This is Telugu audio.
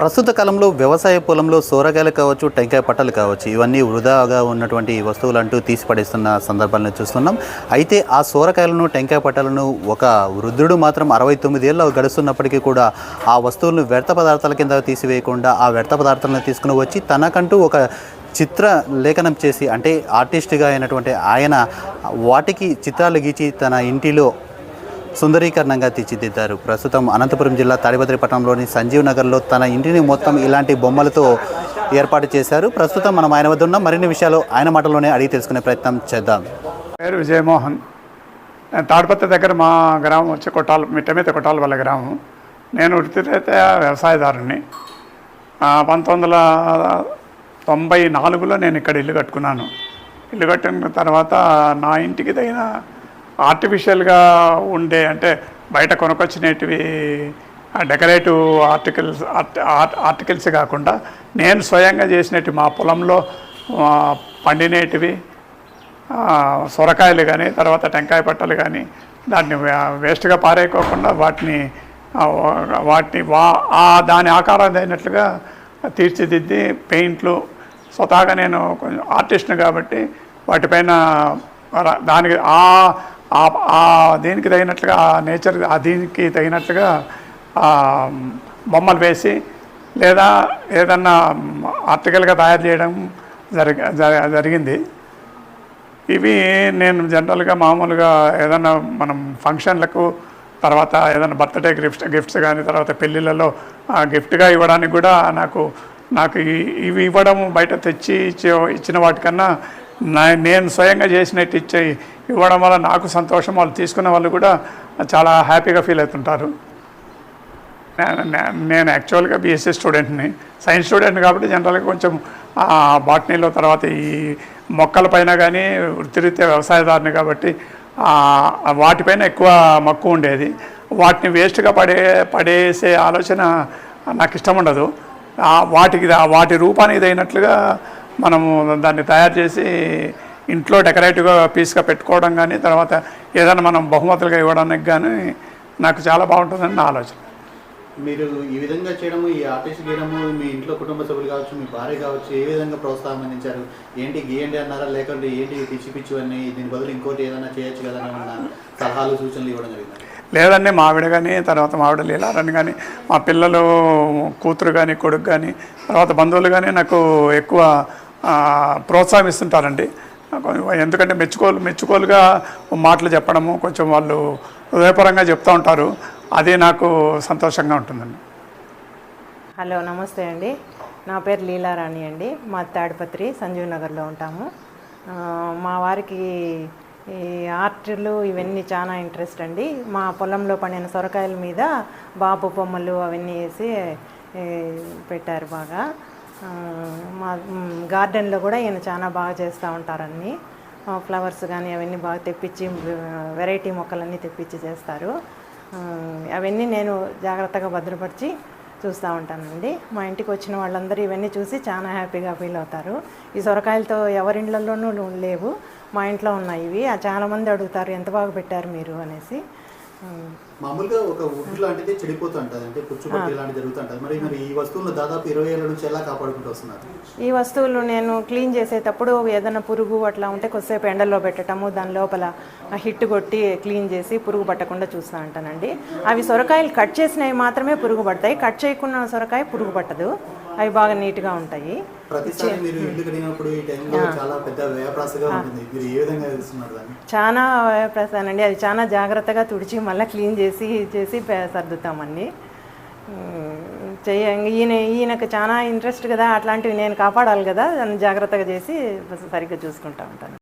ప్రస్తుత కాలంలో వ్యవసాయ పొలంలో సోరకాయలు కావచ్చు టెంకాయ పట్టలు కావచ్చు ఇవన్నీ వృధాగా ఉన్నటువంటి వస్తువులు అంటూ తీసి పడేస్తున్న సందర్భాలను చూస్తున్నాం. అయితే ఆ సోరకాయలను టెంకాయ పట్టలను ఒక వృద్ధుడు మాత్రం అరవై తొమ్మిదేళ్ళు గడుస్తున్నప్పటికీ కూడా ఆ వస్తువులను వ్యర్థ పదార్థాల కింద తీసివేయకుండా ఆ వ్యర్థ పదార్థాలను తీసుకుని వచ్చి తనకంటూ ఒక చిత్ర లేఖనం చేసి అంటే ఆర్టిస్ట్గా అయినటువంటి ఆయన వాటికి చిత్రాలు గీచి తన ఇంటిలో సుందరీకరణంగా తీర్చిదిద్దారు. ప్రస్తుతం అనంతపురం జిల్లా తాడిపత్రి పట్టణంలోని సంజీవ్ నగర్లో తన ఇంటిని మొత్తం ఇలాంటి బొమ్మలతో ఏర్పాటు చేశారు. ప్రస్తుతం మనం ఆయన వద్ద ఉన్న. మరిన్ని విషయాలు ఆయన మాటలోనే అడిగి తెలుసుకునే ప్రయత్నం చేద్దాం. పేరు విజయమోహన్. నేను తాడిపత్రి దగ్గర మా గ్రామం వచ్చి కొట్టాల మిట్టమీద కొట్టాల వల్ల గ్రామం. నేను వృత్తిరీత్యా వ్యవసాయదారుని. పంతొమ్మిది వందల తొంభై నాలుగులో నేను ఇక్కడ ఇల్లు కట్టుకున్నాను. ఇల్లు కట్టిన తర్వాత నా ఇంటికి తగిన ఆర్టిఫిషియల్గా ఉండే అంటే బయట కొనుకొచ్చినవి డెకరేటివ్ ఆర్టికల్స్ ఆర్టికల్స్ కాకుండా నేను స్వయంగా చేసినట్టు మా పొలంలో పండినేటివి సొరకాయలు కానీ తర్వాత టెంకాయ పట్టలు కానీ దాన్ని వేస్ట్గా పారేయకోకుండా వాటిని వాటిని వా ఆ దాని ఆకారం అయినట్లుగా తీర్చిదిద్ది పెయింట్లు స్వతహాగా నేను కొంచెం ఆర్టిస్ట్ని కాబట్టి వాటిపైన దానికి ఆ ఆ- దీనికి తగినట్లుగా ఆ నేచర్ ఆ దీనికి తగినట్లుగా బొమ్మలు వేసి లేదా ఏదన్నా ఆర్టికల్గా తయారు చేయడం జరిగ జ- జరిగింది. ఇవి నేను జనరల్గా మామూలుగా ఏదైనా మనం ఫంక్షన్లకు తర్వాత ఏదైనా బర్త్డే గిఫ్ట్ గిఫ్ట్స్ కానీ తర్వాత పెళ్ళిళ్ళలో ఆ, గిఫ్ట్గా ఇవ్వడానికి కూడా నాకు నాకు ఇవి ఇవ్వడం బయట తెచ్చి ఇచ్చే ఇచ్చిన వాటికన్నా నేను స్వయంగా చేసినట్టు ఇచ్చే ఇవ్వడం వల్ల నాకు సంతోషం. వాళ్ళు తీసుకున్న వాళ్ళు కూడా చాలా హ్యాపీగా ఫీల్ అవుతుంటారు. నేను యాక్చువల్గా బీఎస్సీ స్టూడెంట్ని సైన్స్ స్టూడెంట్ కాబట్టి జనరల్గా కొంచెం బాటనీలో తర్వాత ఈ మొక్కల పైన కానీ వృత్తిరీత్యా వ్యవసాయదారుని కాబట్టి వాటిపైన ఎక్కువ మక్కువ ఉండేది. వాటిని వేస్ట్గా పడే పడేసే ఆలోచన నాకు ఇష్టం ఉండదు. వాటికి వాటి రూపానికి తగినట్లుగా మనము దాన్ని తయారు చేసి ఇంట్లో డెకరేటివ్గా పీస్గా పెట్టుకోవడం కానీ తర్వాత ఏదైనా మనం బహుమతులుగా ఇవ్వడానికి కానీ నాకు చాలా బాగుంటుందని నా ఆలోచన. మీరు ఈ విధంగా చేయడము ఈ ఆర్టిస్ట్ గీయడము మీ ఇంట్లో కుటుంబ సభ్యులు కావచ్చు మీ భార్య కావచ్చు ఏ విధంగా ప్రోత్సాహం అందించారు ఏంటి గీయండి అన్నారా? లేకుంటే ఏంటి పిచ్చి పిచ్చి అని దీని బదులు ఇంకోటి ఏదైనా చేయొచ్చు కదా సలహాలు సూచనలు ఇవ్వడం జరిగింది? లేదండి మావిడ కానీ తర్వాత మావిడ లీలారని కానీ మా పిల్లలు కూతురు కానీ కొడుకు కానీ తర్వాత బంధువులు కానీ నాకు ఎక్కువ ప్రోత్సాహిస్తుంటారండి ఎందుకంటే మెచ్చుకోలు మెచ్చుకోలుగా మాటలు చెప్పడము కొంచెం వాళ్ళు హృదయపరంగా చెప్తూ ఉంటారు. అది నాకు సంతోషంగా ఉంటుందండి. హలో నమస్తే అండి. నా పేరు లీలారాణి అండి. మా తాడిపత్రి సంజీవ్ నగర్లో ఉంటాము మా వారికి ఈ ఆర్ట్లు ఇవన్నీ చాలా ఇంట్రెస్ట్ అండి. మా పొలంలో పండిన సొరకాయల మీద బాపు బొమ్మలు అవన్నీ వేసి పెట్టారు బాగా. మా గార్డెన్లో కూడా ఈయన చాలా బాగా చేస్తూ ఉంటారన్నీ. ఫ్లవర్స్ కానీ అవన్నీ బాగా తెప్పించి వెరైటీ మొక్కలన్నీ తెప్పించి చేస్తారు. అవన్నీ నేను జాగ్రత్తగా భద్రపరిచి చూస్తూ ఉంటానండి. మా ఇంటికి వచ్చిన వాళ్ళందరూ ఇవన్నీ చూసి చాలా హ్యాపీగా ఫీల్ అవుతారు. ఈ సొరకాయలతో ఎవరిండ్లలోనూ లేవు. మా ఇంట్లో ఉన్నాయి ఇవి. చాలామంది అడుగుతారు ఎంత బాగా పెట్టారు మీరు? అనేసి. మామూలుగా ఒక వుడ్ లాంటిది చెడిపోతూ ఉంటుంది అంటే పుచ్చుపట్టి ఇలాంటి జరుగుతుంటుంది మరి మరి ఈ వస్తువులను దాదాపు ఇరవై ఏళ్ళ నుంచి ఎలా కాపాడుకుంటూ వస్తున్నారు? ఈ వస్తువులు నేను క్లీన్ చేసేటప్పుడు ఏదైనా పురుగు అట్లా ఉంటే కొద్దిసేపు ఎండలో పెట్టడము దాని లోపల హిట్ కొట్టి క్లీన్ చేసి పురుగు పట్టకుండా చూస్తూ ఉంటానండి. అవి సొరకాయలు కట్ చేసినవి మాత్రమే పురుగు పడతాయి. కట్ చేయకున్న సొరకాయ పురుగు పట్టదు. అవి బాగా నీట్గా ఉంటాయి. ప్రతిసారి మీరు ఇల్లు కడిగినప్పుడు ఈ టైంలో చాలా పెద్ద వ్యయప్రాసగా ఉంటుంది. మీరు ఏ విధంగా తెలుస్తున్నారు దాన్ని? చాలా ప్రసానండి అది చాలా జాగ్రత్తగా తుడిచి మళ్ళీ క్లీన్ చేసి చేసి సర్దుతామండి. ఉమ్, చెయ్య ఈయన ఈయనకు చాలా ఇంట్రెస్ట్ కదా. అట్లాంటివి నేను కాపాడాలి కదా. దాన్ని జాగ్రత్తగా చేసి సరిగ్గా చూసుకుంటా ఉంటాను.